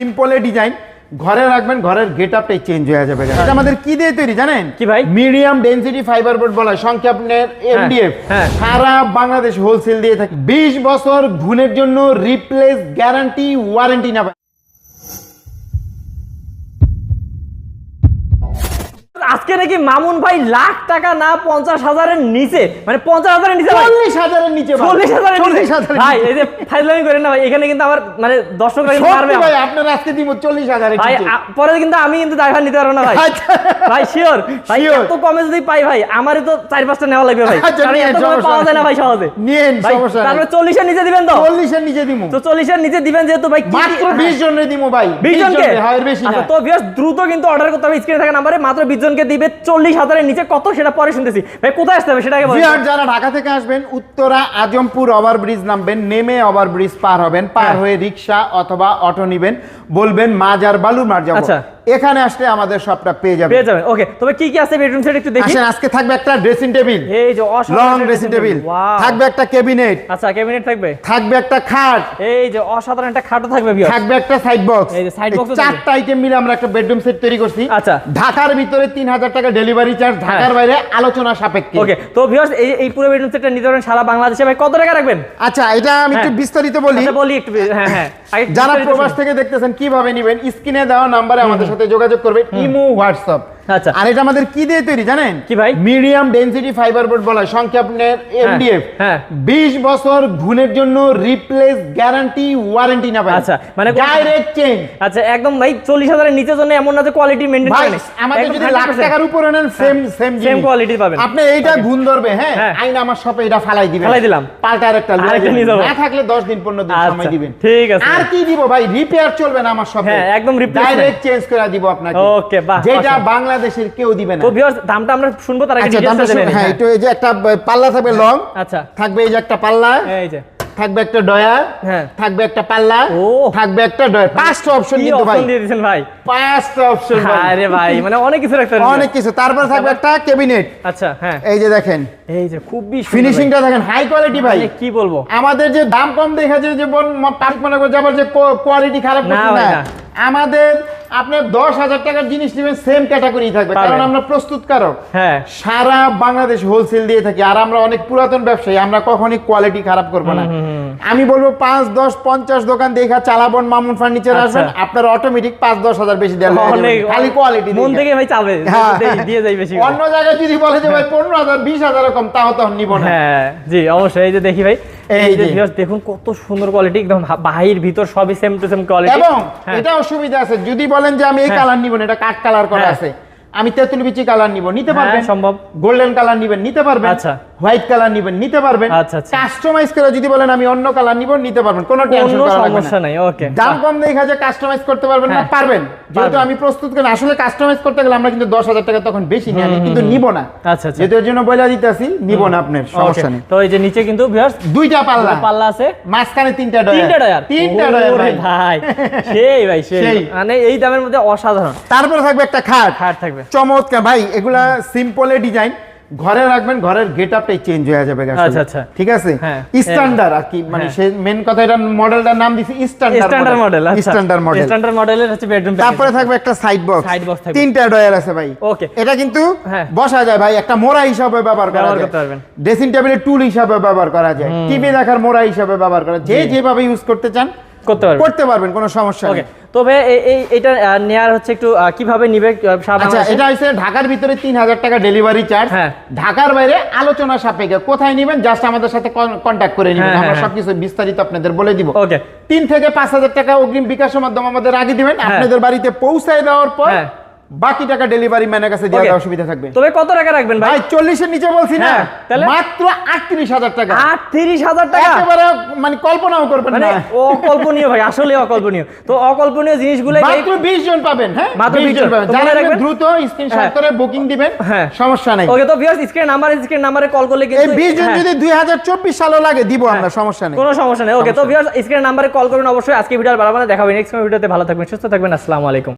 সিম্পলে design ঘরে রাখবেন ঘরের গেট আপটাই চেঞ্জ হয়ে যাবে। এটা আমাদের কি দিয়ে তৈরি জানেন? কি ভাই? মিডিয়াম ডেনসিটি ফাইবার বোর্ড বলা হয় সংক্ষেপনের এমডিএফ হ্যাঁ। সারা বাংলাদেশ হোলসেল দিয়ে থাকে। বিশ বছর ঘুণের জন্য রিপ্লেস গ্যারান্টি ওয়ারেন্টি না আজকে নাকি মামুন ভাই লাখ টাকা না পঞ্চাশ হাজারের নিচে মানে পঞ্চাশ হাজারের নিচে চল্লিশ হাজারের নিচে চল্লিশ হাজারের চল্লিশ ভাই এই যে ফাইজলামি করেন না ভাই এখানে কিন্তু আমার মানে দর্শকরা কিন্তু পারবে ভাই আপনার আজকে দিব চল্লিশ হাজারের ভাই পরে কিন্তু আমি কিন্তু ড্রাইভার নিতে পারব না ভাই। আচ্ছা। ভাই শিওর ভাই. এত কমে যদি পাই ভাই আমারই তো চার পাঁচটা নেওয়া লাগবে ভাই। আচ্ছা, কারণ এত কমে পাওয়া যায় না ভাই সহজে। নিয়েন, সমস্যা তারপরে চল্লিশের নিচে দিবেন তো? চল্লিশের নিচে দিব তো চল্লিশের নিচে দিবেন যেহেতু ভাই মাত্র। বিশ জনের দিব ভাই। বিশ জনকে? হয় বেশি না। আচ্ছা, তো ভিউয়ার্স দ্রুত কিন্তু অর্ডার করতে হবে। স্ক্রিনে থাকা নাম্বারে মাত্র বিশ জনকে দিবে চল্লিশ হাজারের নিচে কত সেটা পরে শুনতেছি। ভাই কোথায় আসতে হবে সেটা আগে বলেন। বিহার যারা ঢাকা থেকে আসবেন উত্তরা আজমপুর ওভারব্রিজ নামবেন নেমে ওভারব্রিজ পার হবেন পার হ্যাঁ। হয়ে রিক্সা অথবা অটো নিবেন বলবেন মাজার বালু মার যাব। আচ্ছা। এখানে আসলে আমাদের সবটা পেয়ে যাবেন। পেয়ে যাবেন ওকে। তবে কি কি আছে বেডরুম সেট একটু দেখি? আসেন আজকে থাকবে একটা ড্রেসিং টেবিল এই যে লং অসাধারণ ড্রেসিং টেবিল. থাকবে একটা ক্যাবিনেট আচ্ছা ক্যাবিনেট থাকবে? থাকবে একটা খাট। এই যে অসাধারণ একটা খাটও থাকবে ভিউয়ার্স থাকবে একটা সাইড বক্স এই যে box ও চারটা আইটেম মিলে আমরা একটা বেডরুম সেট তৈরি করছি। আচ্ছা। ঢাকার ভিতরে তিন হাজার হাজার টাকা ডেলিভারি চার্জ ঢাকার বাইরে আলোচনা সাপেক্ষে। ওকে তো ভিউয়ার্স এই এই পুরো বেডরুম সেটটা নিতে পারেন সারা বাংলাদেশে ভাই কত টাকা রাখবেন? আচ্ছা এটা আমি একটু হ্যাঁ। বিস্তারিত বলি। আচ্ছা বলি একটু হ্যাঁ হ্যাঁ। যারা প্রবাস থেকে দেখতেছেন কীভাবে নিবেন স্ক্রিনে দেওয়া নাম্বারে আমাদের সাথে যোগাযোগ করবে। ইমো হোয়াটসঅ্যাপ আচ্ছা। আর এটা আমাদের কি দিয়ে তৈরি জানেন কি ভাই? মিডিয়াম ডেনসিটি ফাইবার বোর্ড বলা হয় সংক্ষেপনের এমডিএফ হ্যাঁ। 20 বছর ঘুণের জন্য রিপ্লেস গ্যারান্টি ওয়ারেন্টি না ভাই আচ্ছা, মানে ডাইরেক্ট চেঞ্জ আচ্ছা একদম ভাই চল্লিশ হাজারের নিচের জন্য এমন না যে কোয়ালিটি ভাই করে আমাদের যদি লাখ টাকার উপরে নেন সেম সেম Same quality পাবেন। আপনি এইটা. গুণ ধরবে হ্যাঁ হ্যাঁ। আইন আমার শপে এটা ফালাই দিবেন ফালাই দিলাম। পাল্টা আরেকটা। না থাকলে 10 দিন 15 দিন সময় আচ্ছা, দিবেন ঠিক আছে। আর কি দিব ভাই রিপেয়ার চলবে না আমার শপে হ্যাঁ, একদম replacement। ডাইরেক্ট চেঞ্জ করে দিব আপনাকে Okay, বাহ, যেটা awesome। বাংলাদেশের কেউ দিবে না। তো ভিউয়ার্স দামটা আমরা শুনব তার আগে আচ্ছা দামটা নিই। হ্যাঁ একটু এই যে একটা পাল্লা থাকবে লং আচ্ছা। থাকবে এই যে একটা পাল্লা এই যে। থাকবে একটা ডয়ার হ্যাঁ। থাকবে একটা পাল্লা ও। থাকবে একটা ডয়ার পাঁচটা অপশন কিন্তু ভাই। অপশন দিয়ে দিয়েছেন ভাই? পাঁচটা অপশন আরে ভাই মানে অনেক কিছু রাখতে অনেক কিছু। তারপর থাকবে একটা ক্যাবিনেট আচ্ছা হ্যাঁ। এই যে দেখেন। এই যে খুবই ফিনিশিংটা দেখেন হাই কোয়ালিটি ভাই। মানে কি বলব? আমাদের যে দাম কম দেখা যায় যে পার্ক মনে করে যাবার যে কোয়ালিটি খারাপ না। আমাদের আপনার দশ হাজার টাকার জিনিস নেবেন সেম ক্যাটাগরি থাকবে। কারণ আমরা প্রস্তুতকারক। হ্যাঁ। সারা বাংলাদেশ হোলসেল দিয়ে থাকি। আর আমরা অনেক পুরাতন ব্যবসায়ী আমরা কখনই কোয়ালিটি খারাপ করব না। আমি বলব পাঁচ দশ পঞ্চাশ দোকান দেখা চালাবন মামুন ফার্নিচার আচ্ছা। আসবেন আপনার অটোমেটিক পাঁচ দশ হাজার বেশি দেওয়া খালি কোয়ালিটি মন থেকে ভাই চাবে হ্যাঁ। দিয়ে- যাই বেশি অন্য জায়গায় যদি বলে যে ভাই পনেরো হাজার বিশ হাজার কম তাও তখন নিব না। হ্যাঁ জি অবশ্যই এই যে দেখি ভাই এই যে। দেখুন কত সুন্দর কোয়ালিটি একদম বাহির ভিতর সবই সেম টু সেম কোয়ালিটি এবং এটা অসুবিধা আছে যদি বলেন যে আমি এই হ্যাঁ। কালার নিব না এটা কাঠ কালার করা হ্যাঁ। আছে আমি তেঁতুল বিচি কালার নিব নিতে হ্যাঁ, পারবেন সম্ভব। গোল্ডেন কালার নিবেন নিতে পারবেন আচ্ছা। হোয়াইট কালার নিবেন নিতে পারবেন। আচ্ছা, আচ্ছা। কাস্টমাইজ করে যদি বলেন আমি অন্য কালার নিব নিতে পারবেন কোনো টেনশন কোনো করা লাগবে সমস্যা নাই ওকে দাম কম দেখা যায় কাস্টমাইজ করতে পারবেন না হ্যাঁ। পারবেন। যেহেতু আমি প্রস্তুত করি আসলে কাস্টমাইজ করতে গেলে আমরা কিন্তু দশ হাজার টাকা তখন বেশি নিয়ে আনি কিন্তু নিব না। আচ্ছা আচ্ছা। যেহেতু এর জন্য বলে দিতেছি নিব না আপনার সমস্যা নেই। তো এই যে নিচে কিন্তু ভিউয়ার্স দুইটা পাল্লা। পাল্লা আছে। মাঝখানে তিনটা ডয়ার তিনটা ডয়ার তিনটা ডয়ার ভাই। ভাই সেই ভাই সেই। সেই। মানে এই দামের মধ্যে অসাধারণ। তারপরে থাকবে একটা খাট। খাট থাকবে। চমৎকার। ভাই এগুলা সিম্পলে ডিজাইন ঘরে রাখবেন ঘরের গেট আপটাই চেঞ্জ হয়ে যাবে আচ্ছা, আচ্ছা। ঠিক আছে? হ্যাঁ। স্ট্যান্ডার্ড আর কি মানে হ্যাঁ। সে মেন কথা এটা মডেলটার নাম দিছি standard standard model standard model standard মডেলের হচ্ছে বেডরুম তারপরে থাকবে একটা সাইড বক্স Side box থাকবে। তিনটা ডয়ার আছে ভাই। ওকে এটা কিন্তু হ্যাঁ। বসা যায় ভাই একটা মোড়া হিসাবে ব্যবহার করা যায়। ড্রেসিং টেবিলের টুল হিসাবে ব্যবহার করা যায়। টিভি দেখার মোড়া হিসাবে ব্যবহার করা যায়। যে যেভাবে ইউজ করতে চান করতে পারবেন। করতে পারবেন কোনো সমস্যা নেই। তবে এই এটা নেয়ার হচ্ছে একটু কীভাবে নিবে আচ্ছা এটা হচ্ছে ঢাকার ভিতরে তিন হাজার টাকা ডেলিভারি চার্জ হ্যাঁ। ঢাকার বাইরে আলোচনা সাপেক্ষে কোথায় নেবেন? জাস্ট আমাদের সাথে কন্ট্যাক্ট করে নিবেন। হ্যাঁ, আমরা হ্যাঁ, সবকিছু বিস্তারিত আপনাদের বলে দিব। ওকে তিন থেকে পাঁচ হাজার টাকা অগ্রিম বিকাশের মাধ্যমে আমাদের আগে দিবেন। আপনাদের বাড়িতে পৌঁছায় দেওয়ার পর। বাকি টাকা ডেলিভারি ম্যানের কাছে দেওয়ার সুবিধা থাকবে। তবে কত টাকা রাখবেন ভাই? ভাই চল্লিশের নিচে বলছি না। হ্যাঁ, তাহলে? মাত্র আটত্রিশ হাজার টাকা। আটত্রিশ হাজার টাকা? একেবারে মানে কল্পনাও করবেন মানে না। অকল্পনীয় ভাই আসলে অকল্পনীয়। তো অকল্পনীয় জিনিসগুলো মাত্র বিশ জন পাবেন হ্যাঁ? মাত্র 20 20 জন। পাবেন। যারা রাখবেন? দ্রুত স্ক্রিনশট হ্যাঁ। করে বুকিং দিবেন হ্যাঁ। সমস্যা নাই। ওকে তো ভিউয়ার্স স্ক্রিন নাম্বার স্ক্রিন নাম্বারে কল করলে কিন্তু এই কিন্তু বিশ জন যদি দুই হাজার চব্বিশ সালও লাগে দিব আমরা সমস্যা নেই। কোনো সমস্যা নাই। ওকে তো ভিউয়ার্স স্ক্রিন নাম্বারে কল করুন অবশ্যই। আজকে ভিডিও বাড়াবো না। দেখা হবে নেক্সট ভিডিওতে ভালো থাকবেন সুস্থ থাকবেন। আসসালামু আলাইকুম।